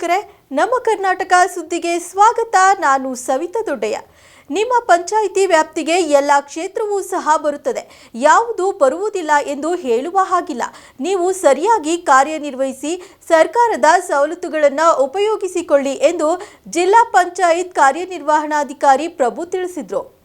ವೀಕ್ಷಕರೇ, ನಮ್ಮ ಕರ್ನಾಟಕ ಸುದ್ದಿಗೆ ಸ್ವಾಗತ. ನಾನು ಸವಿತಾ ದೊಡ್ಡಯ್ಯ. ನಿಮ್ಮ ಪಂಚಾಯಿತಿ ವ್ಯಾಪ್ತಿಗೆ ಎಲ್ಲ ಕ್ಷೇತ್ರವೂ ಸಹ ಬರುತ್ತದೆ. ಯಾವುದು ಬರುವುದಿಲ್ಲ ಎಂದು ಹೇಳುವ ಹಾಗಿಲ್ಲ. ನೀವು ಸರಿಯಾಗಿ ಕಾರ್ಯನಿರ್ವಹಿಸಿ, ಸರ್ಕಾರದ ಸವಲತ್ತುಗಳನ್ನು ಉಪಯೋಗಿಸಿಕೊಳ್ಳಿ ಎಂದು ಜಿಲ್ಲಾ ಪಂಚಾಯತ್ ಕಾರ್ಯನಿರ್ವಹಣಾಧಿಕಾರಿ ಪ್ರಭು ತಿಳಿಸಿದರು.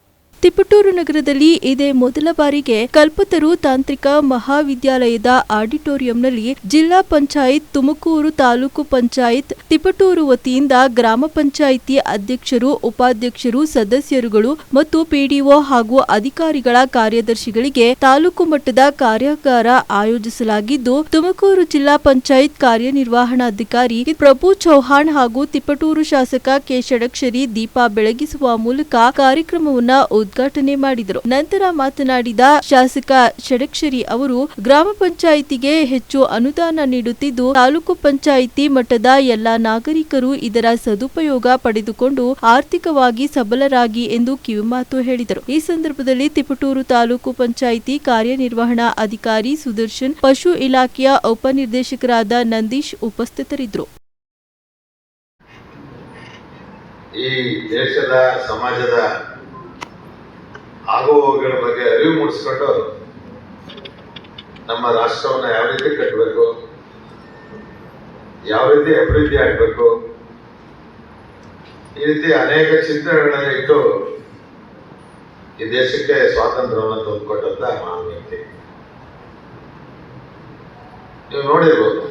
ತಿಪಟೂರು ನಗರದಲ್ಲಿ ಇದೇ ಮೊದಲ ಬಾರಿಗೆ ಕಲ್ಪತರು ತಾಂತ್ರಿಕ ಮಹಾವಿದ್ಯಾಲಯದ ಆಡಿಟೋರಿಯಂನಲ್ಲಿ ಜಿಲ್ಲಾ ಪಂಚಾಯತ್, ತುಮಕೂರು ತಾಲೂಕು ಪಂಚಾಯತ್, ತಿಪಟೂರು ವತಿಯಿಂದ ಗ್ರಾಮ ಪಂಚಾಯಿತಿ ಅಧ್ಯಕ್ಷರು, ಉಪಾಧ್ಯಕ್ಷರು, ಸದಸ್ಯರುಗಳು ಮತ್ತು ಪಿಡಿಒ ಹಾಗೂ ಅಧಿಕಾರಿಗಳ ಕಾರ್ಯದರ್ಶಿಗಳಿಗೆ ತಾಲೂಕು ಮಟ್ಟದ ಕಾರ್ಯಾಗಾರ ಆಯೋಜಿಸಲಾಗಿದ್ದು, ತುಮಕೂರು ಜಿಲ್ಲಾ ಪಂಚಾಯತ್ ಕಾರ್ಯನಿರ್ವಹಣಾಧಿಕಾರಿ ಪ್ರಭು ಚೌಹಾಣ್ ಹಾಗೂ ತಿಪಟೂರು ಶಾಸಕ ಕೆ ಷಡಕ್ಷರಿ ದೀಪ ಬೆಳಗಿಸುವ ಮೂಲಕ ಕಾರ್ಯಕ್ರಮವನ್ನು ಕಾರ್ಯಕ್ರಮವನ್ನ ಉದ್ಘಾಟನೆ ಮಾಡಿದರು. ನಂತರ ಮಾತನಾಡಿದ ಶಾಸಕ ಷಡಕ್ಷರಿ ಅವರು, ಗ್ರಾಮ ಪಂಚಾಯಿತಿಗೆ ಹೆಚ್ಚು ಅನುದಾನ ನೀಡುತ್ತಿದ್ದು, ತಾಲೂಕು ಪಂಚಾಯಿತಿ ಮಟ್ಟದ ಎಲ್ಲಾ ನಾಗರಿಕರು ಇದರ ಸದುಪಯೋಗ ಪಡೆದುಕೊಂಡು ಆರ್ಥಿಕವಾಗಿ ಸಬಲರಾಗಿ ಎಂದು ಕಿವಿಮಾತು ಹೇಳಿದರು. ಈ ಸಂದರ್ಭದಲ್ಲಿ ತಿಪಟೂರು ತಾಲೂಕು ಪಂಚಾಯಿತಿ ಕಾರ್ಯನಿರ್ವಹಣಾ ಅಧಿಕಾರಿ ಸುದರ್ಶನ್, ಪಶು ಇಲಾಖೆಯ ಉಪನಿರ್ದೇಶಕರಾದ ನಂದೀಶ್ ಉಪಸ್ಥಿತರಿದ್ದರು. ಈ ದೇಶದ, ಸಮಾಜದ ಆಗುಹೋಗುಗಳ ಬಗ್ಗೆ ಅರಿವು ಮೂಡಿಸ್ಕೊಂಡು ನಮ್ಮ ರಾಷ್ಟ್ರವನ್ನು ಯಾವ ರೀತಿ ಕಟ್ಟಬೇಕು, ಯಾವ ರೀತಿ ಅಭಿವೃದ್ಧಿ ಆಗಬೇಕು, ಈ ರೀತಿ ಅನೇಕ ಚಿಂತನೆಗಳನ್ನ ಇಟ್ಟು ಈ ದೇಶಕ್ಕೆ ಸ್ವಾತಂತ್ರ್ಯವನ್ನು ತಂದುಕೊಟ್ಟಂತ ಮಹಾನ್ ವ್ಯಕ್ತಿ. ನೀವು ನೋಡಿರ್ಬೋದು.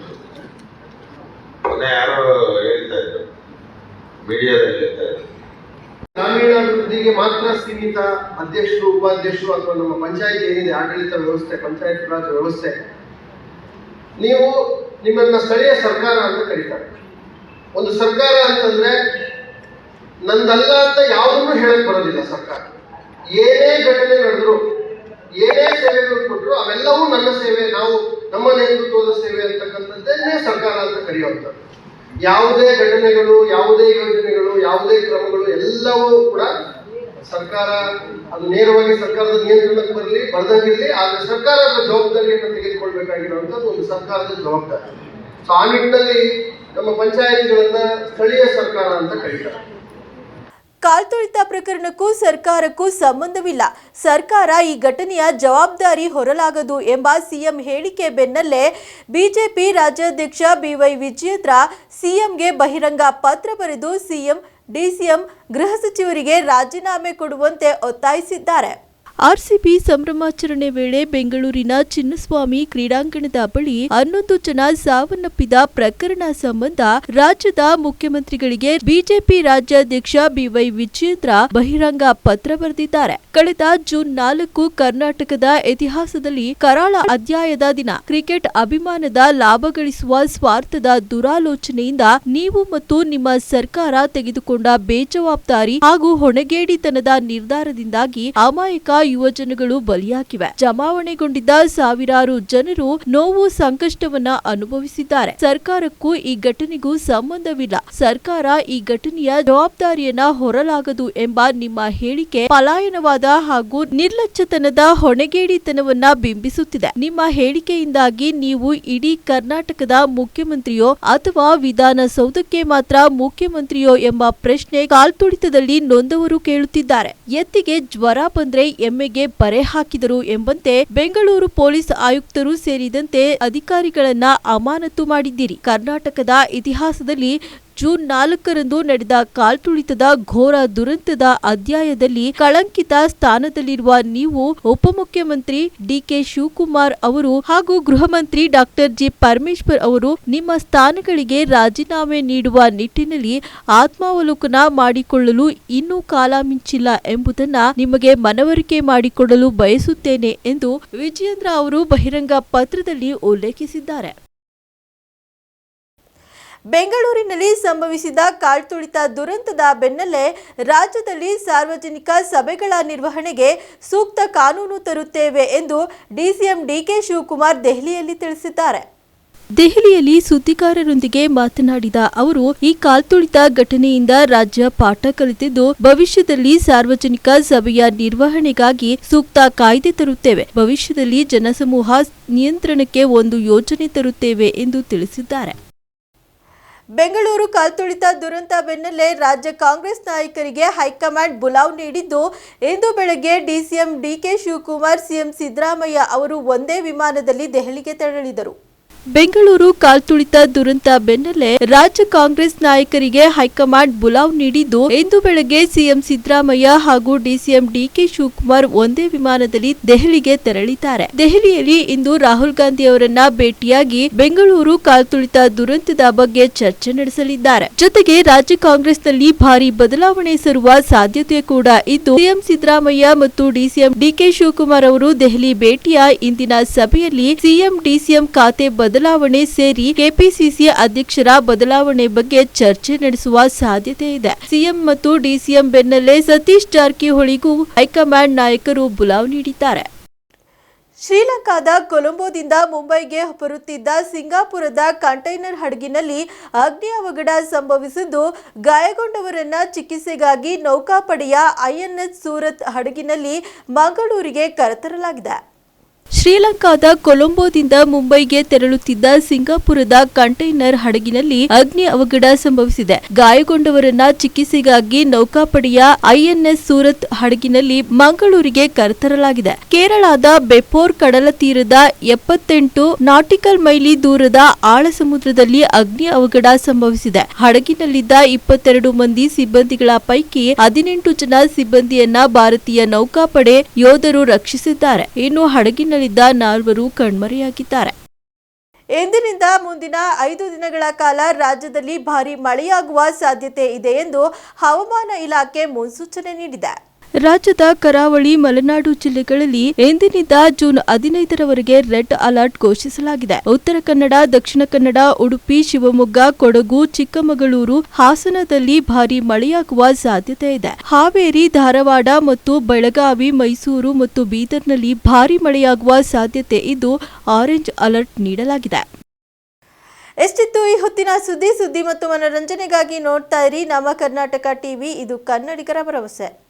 ಮೊನ್ನೆ ಯಾರೋ ಹೇಳ್ತಾ ಇದ್ರು, ಮೀಡಿಯಾದಲ್ಲಿ. ಗ್ರಾಮೀಣಾಭಿವೃದ್ಧಿಗೆ ಮಾತ್ರ ಸೀಮಿತ ಅಧ್ಯಕ್ಷರು ಉಪಾಧ್ಯಕ್ಷರು ಅಥವಾ ನಮ್ಮ ಪಂಚಾಯತ್ ಏನಿದೆ, ಆಡಳಿತ ವ್ಯವಸ್ಥೆ, ಪಂಚಾಯತ್ ರಾಜ್ ವ್ಯವಸ್ಥೆ, ನೀವು ನಿಮ್ಮನ್ನ ಸ್ಥಳೀಯ ಸರ್ಕಾರ ಅಂತ ಕರೀತಾರೆ. ಒಂದು ಸರ್ಕಾರ ಅಂತಂದ್ರೆ ನಂದಲ್ಲ ಅಂತ ಯಾವುದನ್ನು ಹೇಳಕ್ ಬರೋದಿಲ್ಲ ಸರ್ಕಾರ. ಏನೇ ಘಟನೆ ನಡೆದ್ರು, ಏನೇ ಸೇವೆಗಳು ಕೊಟ್ಟರು ಅವೆಲ್ಲವೂ ನನ್ನ ಸೇವೆ, ನಾವು ನಮ್ಮ ನೇತೃತ್ವದ ಸೇವೆ ಅಂತಕ್ಕಂಥದ್ದನ್ನೇ ಸರ್ಕಾರ ಅಂತ ಕರೆಯುವಂಥದ್ದು. ಯಾವುದೇ ಘಟನೆಗಳು, ಯಾವುದೇ ಯೋಜನೆಗಳು, ಯಾವುದೇ ಕ್ರಮಗಳು ಎಲ್ಲವೂ ಕೂಡ ಸರ್ಕಾರ, ಅದು ನೇರವಾಗಿ ಸರ್ಕಾರದ ನಿಯಂತ್ರಣಕ್ಕೆ ಬರಲಿ, ಬರದಂಗಿರಲಿ, ಆದ್ರೆ ಸರ್ಕಾರ ಅದರ ಜವಾಬ್ದಾರಿಯನ್ನು ತೆಗೆದುಕೊಳ್ಬೇಕಾಗಿರುವಂಥದ್ದು ಒಂದು ಸರ್ಕಾರದ ಜವಾಬ್ದಾರಿ. ಸೊ ಆ ನಿಟ್ಟಿನಲ್ಲಿ ನಮ್ಮ ಪಂಚಾಯತಿಗಳನ್ನ ಸ್ಥಳೀಯ ಸರ್ಕಾರ ಅಂತ ಕರೀತಾರೆ. ಕಾಲ್ತುಳಿತ ಪ್ರಕರಣಕ್ಕೂ ಸರ್ಕಾರಕ್ಕೂ ಸಂಬಂಧವಿಲ್ಲ. ಸರ್ಕಾರ ಈ ಘಟನೆಯ ಜವಾಬ್ದಾರಿ ಹೊರಲಾಗದು ಎಂಬ ಸಿಎಂ ಹೇಳಿಕೆ ಬೆನ್ನಲ್ಲೇ ಬಿಜೆಪಿ ರಾಜ್ಯಾಧ್ಯಕ್ಷ ಬಿವೈ ವಿಜಯೇಂದ್ರ ಸಿಎಂಗೆ ಬಹಿರಂಗ ಪತ್ರ ಬರೆದು ಸಿಎಂ, ಡಿಸಿಎಂ, ಗೃಹ ಸಚಿವರಿಗೆ ರಾಜೀನಾಮೆ ಕೊಡುವಂತೆ ಒತ್ತಾಯಿಸಿದ್ದಾರೆ. ಆರ್ಸಿಬಿ ಸಂಭ್ರಮಾಚರಣೆ ವೇಳೆ ಬೆಂಗಳೂರಿನ ಚಿನ್ನಸ್ವಾಮಿ ಕ್ರೀಡಾಂಗಣದ ಬಳಿ ಹನ್ನೊಂದು ಜನ ಸಾವನ್ನಪ್ಪಿದ ಪ್ರಕರಣ ಸಂಬಂಧ ರಾಜ್ಯದ ಮುಖ್ಯಮಂತ್ರಿಗಳಿಗೆ ಬಿಜೆಪಿ ರಾಜ್ಯಾಧ್ಯಕ್ಷ ಬಿವೈ ವಿಜೇಂದ್ರ ಬಹಿರಂಗ ಪತ್ರ ಬರೆದಿದ್ದಾರೆ. ಕಳೆದ ಜೂನ್ ನಾಲ್ಕು ಕರ್ನಾಟಕದ ಇತಿಹಾಸದಲ್ಲಿ ಕರಾಳ ಅಧ್ಯಾಯದ ದಿನ ಕ್ರಿಕೆಟ್ ಅಭಿಮಾನದ ಲಾಭ ಗಳಿಸುವ ಸ್ವಾರ್ಥದ ದುರಾಲೋಚನೆಯಿಂದ ನೀವು ಮತ್ತು ನಿಮ್ಮ ಸರ್ಕಾರ ತೆಗೆದುಕೊಂಡ ಬೇಜವಾಬ್ದಾರಿ ಹಾಗೂ ಹೊಣೆಗೇಡಿತನದ ನಿರ್ಧಾರದಿಂದಾಗಿ ಅಮಾಯಕ ಯುವಜನಗಳು ಬಲಿಯಾಗಿವೆ ಜಮಾವಣೆಗೊಂಡಿದ್ದ ಸಾವಿರಾರು ಜನರು ನೋವು ಸಂಕಷ್ಟವನ್ನ ಅನುಭವಿಸಿದ್ದಾರೆ. ಸರ್ಕಾರಕ್ಕೂ ಈ ಘಟನೆಗೂ ಸಂಬಂಧವಿಲ್ಲ. ಸರ್ಕಾರ ಈ ಘಟನೆಯ ಜವಾಬ್ದಾರಿಯನ್ನ ಹೊರಲಾಗದು ಎಂಬ ನಿಮ್ಮ ಹೇಳಿಕೆ ಪಲಾಯನವಾದ ಹಾಗೂ ನಿರ್ಲಕ್ಷ್ಯತನದ ಹೊಣೆಗೇಡಿತನವನ್ನ ಬಿಂಬಿಸುತ್ತಿದೆ. ನಿಮ್ಮ ಹೇಳಿಕೆಯಿಂದಾಗಿ ನೀವು ಇಡೀ ಕರ್ನಾಟಕದ ಮುಖ್ಯಮಂತ್ರಿಯೋ ಅಥವಾ ವಿಧಾನಸೌಧಕ್ಕೆ ಮಾತ್ರ ಮುಖ್ಯಮಂತ್ರಿಯೋ ಎಂಬ ಪ್ರಶ್ನೆ ಕಾಲ್ತುಡಿತದಲ್ಲಿ ನೊಂದವರು ಕೇಳುತ್ತಿದ್ದಾರೆ. ಎತ್ತಿಗೆ ಜ್ವರ ಬಂದ್ರೆ ಎಮ್ಮೆಗೆ ಬರೆ ಹಾಕಿದರು ಎಂಬಂತೆ ಬೆಂಗಳೂರು ಪೊಲೀಸ್ ಆಯುಕ್ತರು ಸೇರಿದಂತೆ ಅಧಿಕಾರಿಗಳನ್ನ ಅಮಾನತು ಮಾಡಿದ್ದೀರಿ. ಕರ್ನಾಟಕದ ಇತಿಹಾಸದಲ್ಲಿ ಜೂನ್ ನಾಲ್ಕರಂದು ನಡೆದ ಕಾಲ್ತುಳಿತದ ಘೋರ ದುರಂತದ ಅಧ್ಯಾಯದಲ್ಲಿ ಕಳಂಕಿತ ಸ್ಥಾನದಲ್ಲಿರುವ ನೀವು ಉಪಮುಖ್ಯಮಂತ್ರಿ ಡಿಕೆ ಶಿವಕುಮಾರ್ ಅವರು ಹಾಗೂ ಗೃಹ ಮಂತ್ರಿ ಡಾಕ್ಟರ್ ಜಿ ಪರಮೇಶ್ವರ್ ಅವರು ನಿಮ್ಮ ಸ್ಥಾನಗಳಿಗೆ ರಾಜೀನಾಮೆ ನೀಡುವ ನಿಟ್ಟಿನಲ್ಲಿ ಆತ್ಮಾವಲೋಕನ ಮಾಡಿಕೊಳ್ಳಲು ಇನ್ನೂ ಕಾಲ ಮಿಂಚಿಲ್ಲ ಎಂಬುದನ್ನ ನಿಮಗೆ ಮನವರಿಕೆ ಮಾಡಿಕೊಡಲು ಬಯಸುತ್ತೇನೆ ಎಂದು ವಿಜಯೇಂದ್ರ ಅವರು ಬಹಿರಂಗ ಪತ್ರದಲ್ಲಿ ಉಲ್ಲೇಖಿಸಿದ್ದಾರೆ. ಬೆಂಗಳೂರಿನಲ್ಲಿ ಸಂಭವಿಸಿದ ಕಾಳ್ತುಳಿತ ದುರಂತದ ಬೆನ್ನಲ್ಲೇ ರಾಜ್ಯದಲ್ಲಿ ಸಾರ್ವಜನಿಕ ಸಭೆಗಳ ನಿರ್ವಹಣೆಗೆ ಸೂಕ್ತ ಕಾನೂನು ತರುತ್ತೇವೆ ಎಂದು ಡಿಸಿಎಂ ಡಿಕೆ ಶಿವಕುಮಾರ್ ದೆಹಲಿಯಲ್ಲಿ ತಿಳಿಸಿದ್ದಾರೆ. ದೆಹಲಿಯಲ್ಲಿ ಸುದ್ದಿಗಾರರೊಂದಿಗೆ ಮಾತನಾಡಿದ ಅವರು, ಈ ಕಾಲ್ತುಳಿತ ಘಟನೆಯಿಂದ ರಾಜ್ಯ ಪಾಠ ಕಲಿತಿದ್ದು, ಭವಿಷ್ಯದಲ್ಲಿ ಸಾರ್ವಜನಿಕ ಸಭೆಯ ನಿರ್ವಹಣೆಗಾಗಿ ಸೂಕ್ತ ಕಾಯ್ದೆ ತರುತ್ತೇವೆ. ಭವಿಷ್ಯದಲ್ಲಿ ಜನಸಮೂಹ ನಿಯಂತ್ರಣಕ್ಕೆ ಒಂದು ಯೋಜನೆ ತರುತ್ತೇವೆ ಎಂದು ತಿಳಿಸಿದ್ದಾರೆ. ಬೆಂಗಳೂರು ಕಾಲ್ತುಳಿತ ದುರಂತ ಬೆನ್ನಲ್ಲೇ ರಾಜ್ಯ ಕಾಂಗ್ರೆಸ್ ನಾಯಕರಿಗೆ ಹೈಕಮಾಂಡ್ ಬುಲಾವ್ ನೀಡಿದ್ದು, ಇಂದು ಬೆಳಗ್ಗೆ DCM D K Shivakumar, CM Siddaramaiah ಅವರು ಒಂದೇ ವಿಮಾನದಲ್ಲಿ ದೆಹಲಿಗೆ ತೆರಳಿದರು. ಬೆಂಗಳೂರು ಕಾಲ್ತುಳಿತ ದುರಂತ ಬೆನ್ನಲ್ಲೇ ರಾಜ್ಯ ಕಾಂಗ್ರೆಸ್ ನಾಯಕರಿಗೆ ಹೈಕಮಾಂಡ್ ಬುಲಾವ್ ನೀಡಿದ್ದು, ಇಂದು ಬೆಳಗ್ಗೆ ಸಿಎಂ ಸಿದ್ದರಾಮಯ್ಯ ಹಾಗೂ ಡಿಸಿಎಂ ಡಿಕೆ ಶಿವಕುಮಾರ್ ಒಂದೇ ವಿಮಾನದಲ್ಲಿ ದೆಹಲಿಗೆ ತೆರಳಿದ್ದಾರೆ. ದೆಹಲಿಯಲ್ಲಿ ಇಂದು ರಾಹುಲ್ ಗಾಂಧಿ ಅವರನ್ನ ಭೇಟಿಯಾಗಿ ಬೆಂಗಳೂರು ಕಾಲ್ತುಳಿತ ದುರಂತದ ಬಗ್ಗೆ ಚರ್ಚೆ ನಡೆಸಲಿದ್ದಾರೆ. ಜೊತೆಗೆ ರಾಜ್ಯ ಕಾಂಗ್ರೆಸ್ನಲ್ಲಿ ಭಾರಿ ಬದಲಾವಣೆ ಸರುವ ಸಾಧ್ಯತೆ ಕೂಡ ಇದ್ದು, ಸಿಎಂ ಸಿದ್ದರಾಮಯ್ಯ ಮತ್ತು ಡಿಸಿಎಂ ಡಿಕೆ ಶಿವಕುಮಾರ್ ಅವರು ದೆಹಲಿ ಭೇಟಿಯ ಇಂದಿನ ಸಭೆಯಲ್ಲಿ ಸಿಎಂ ಡಿಸಿಎಂ ಖಾತೆ ಬದಲಾವಣೆ ಸೇರಿ ಕೆಪಿಸಿಸಿ ಅಧ್ಯಕ್ಷರ ಬದಲಾವಣೆ ಬಗ್ಗೆ ಚರ್ಚೆ ನಡೆಸುವ ಸಾಧ್ಯತೆ ಇದೆ. ಸಿಎಂ ಮತ್ತು ಡಿಸಿಎಂ ಬೆನ್ನಲ್ಲೇ ಸತೀಶ್ ಜಾರಕಿಹೊಳಿಗೂ ಹೈಕಮಾಂಡ್ ನಾಯಕರು ಬುಲಾವ್ ನೀಡಿದ್ದಾರೆ. ಶ್ರೀಲಂಕಾದ ಕೊಲಂಬೋದಿಂದ ಮುಂಬೈಗೆ ಬರುತ್ತಿದ್ದ ಸಿಂಗಾಪುರದ ಕಂಟೈನರ್ ಹಡಗಿನಲ್ಲಿ ಅಗ್ನಿ ಅವಘಡ ಸಂಭವಿಸಿದ್ದು, ಗಾಯಗೊಂಡವರನ್ನ ಚಿಕಿತ್ಸೆಗಾಗಿ ನೌಕಾಪಡೆಯ ಐಎನ್ಎಸ್ ಸೂರತ್ ಹಡಗಿನಲ್ಲಿ ಮಂಗಳೂರಿಗೆ ಕರೆತರಲಾಗಿದೆ. ಶ್ರೀಲಂಕಾದ ಕೊಲಂಬೋದಿಂದ ಮುಂಬೈಗೆ ತೆರಳುತ್ತಿದ್ದ ಸಿಂಗಾಪುರದ ಕಂಟೈನರ್ ಹಡಗಿನಲ್ಲಿ ಅಗ್ನಿ ಅವಘಡ ಸಂಭವಿಸಿದೆ. ಗಾಯಗೊಂಡವರನ್ನ ಚಿಕಿತ್ಸೆಗಾಗಿ ನೌಕಾಪಡೆಯ ಐಎನ್ಎಸ್ ಸೂರತ್ ಹಡಗಿನಲ್ಲಿ ಮಂಗಳೂರಿಗೆ ಕರೆತರಲಾಗಿದೆ. ಕೇರಳದ ಬೆಪೋರ್ ಕಡಲ ತೀರದ ಎಪ್ಪತ್ತೆಂಟು ನಾಟಿಕಲ್ ಮೈಲಿ ದೂರದ ಆಳ ಸಮುದ್ರದಲ್ಲಿ ಅಗ್ನಿ ಅವಘಡ ಸಂಭವಿಸಿದೆ. ಹಡಗಿನಲ್ಲಿದ್ದ ಇಪ್ಪತ್ತೆರಡು ಮಂದಿ ಸಿಬ್ಬಂದಿಗಳ ಪೈಕಿ ಹದಿನೆಂಟು ಜನ ಸಿಬ್ಬಂದಿಯನ್ನ ಭಾರತೀಯ ನೌಕಾಪಡೆ ಯೋಧರು ರಕ್ಷಿಸಿದ್ದಾರೆ. ಇನ್ನು ಹಡಗಿನಲ್ಲಿದ್ದ ನಾಲ್ವರು ಕಣ್ಮರೆಯಾಗಿದ್ದಾರೆ. ಇಂದಿನಿಂದ ಮುಂದಿನ ಐದು ದಿನಗಳ ಕಾಲ ರಾಜ್ಯದಲ್ಲಿ ಭಾರಿ ಮಳೆಯಾಗುವ ಸಾಧ್ಯತೆ ಇದೆ ಎಂದು ಹವಾಮಾನ ಇಲಾಖೆ ಮುನ್ಸೂಚನೆ ನೀಡಿದೆ. ರಾಜ್ಯದ ಕರಾವಳಿ ಮಲೆನಾಡು ಜಿಲ್ಲೆಗಳಲ್ಲಿ ಇಂದಿನಿಂದ ಜೂನ್ ಹದಿನೈದರವರೆಗೆ ರೆಡ್ ಅಲರ್ಟ್ ಘೋಷಿಸಲಾಗಿದೆ. ಉತ್ತರ ಕನ್ನಡ, ದಕ್ಷಿಣ ಕನ್ನಡ, ಉಡುಪಿ, ಶಿವಮೊಗ್ಗ, ಕೊಡಗು, ಚಿಕ್ಕಮಗಳೂರು, ಹಾಸನದಲ್ಲಿ ಭಾರಿ ಮಳೆಯಾಗುವ ಸಾಧ್ಯತೆ ಇದೆ. ಹಾವೇರಿ, ಧಾರವಾಡ ಮತ್ತು ಬೆಳಗಾವಿ, ಮೈಸೂರು ಮತ್ತು ಬೀದರ್ನಲ್ಲಿ ಭಾರಿ ಮಳೆಯಾಗುವ ಸಾಧ್ಯತೆ ಇದ್ದು ಆರೆಂಜ್ ಅಲರ್ಟ್ ನೀಡಲಾಗಿದೆ. ಎಷ್ಟಿತ್ತು ಈ ಹೊತ್ತಿನ ಸುದ್ದಿ? ಸುದ್ದಿ ಮತ್ತು ಮನರಂಜನೆಗಾಗಿ ನೋಡ್ತಾ ಇರಿ. ನಮ್ಮ ಕರ್ನಾಟಕ ಟಿವಿ, ಇದು ಕನ್ನಡಿಗರ ಭರವಸೆ.